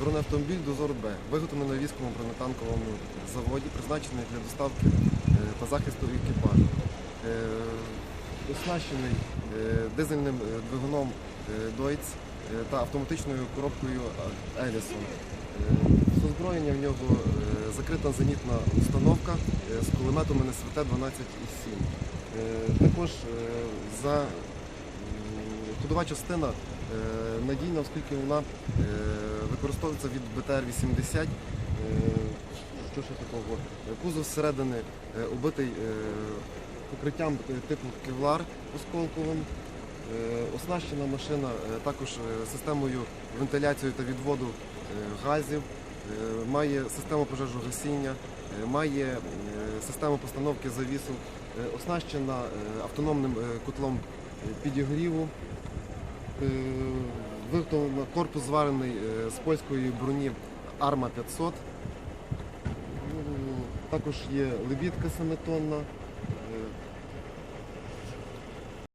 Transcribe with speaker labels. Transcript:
Speaker 1: бронеавтомобіль Дозор Б, виготовлений на військовому бронетанковому заводі, призначений для доставки е, та захисту екіпажу. Е, Оснащений е, дизельним двигуном е, та автоматичною коробкою Елісон. З озброєння в нього закрита зенітна установка з кулеметом НСВТ 12,7. Е, Також за ходова частина надійна, оскільки вона е, використовується від БТР-80. Е, Що ще такого? Е, Кузов зсередини е, убитий е, покриттям е, типу кевлар осколковим. Е, Оснащена машина е, також е, системою вентиляції та відводу е, газів, е, має систему пожежогасіння, е, має е, систему постановки завісу, е, оснащена е, автономним е, котлом е, підігріву. Е, Виготовлено корпус зварений е, з польської броні Арма 500. Ну, Також є лебідка 7-тонна. Е,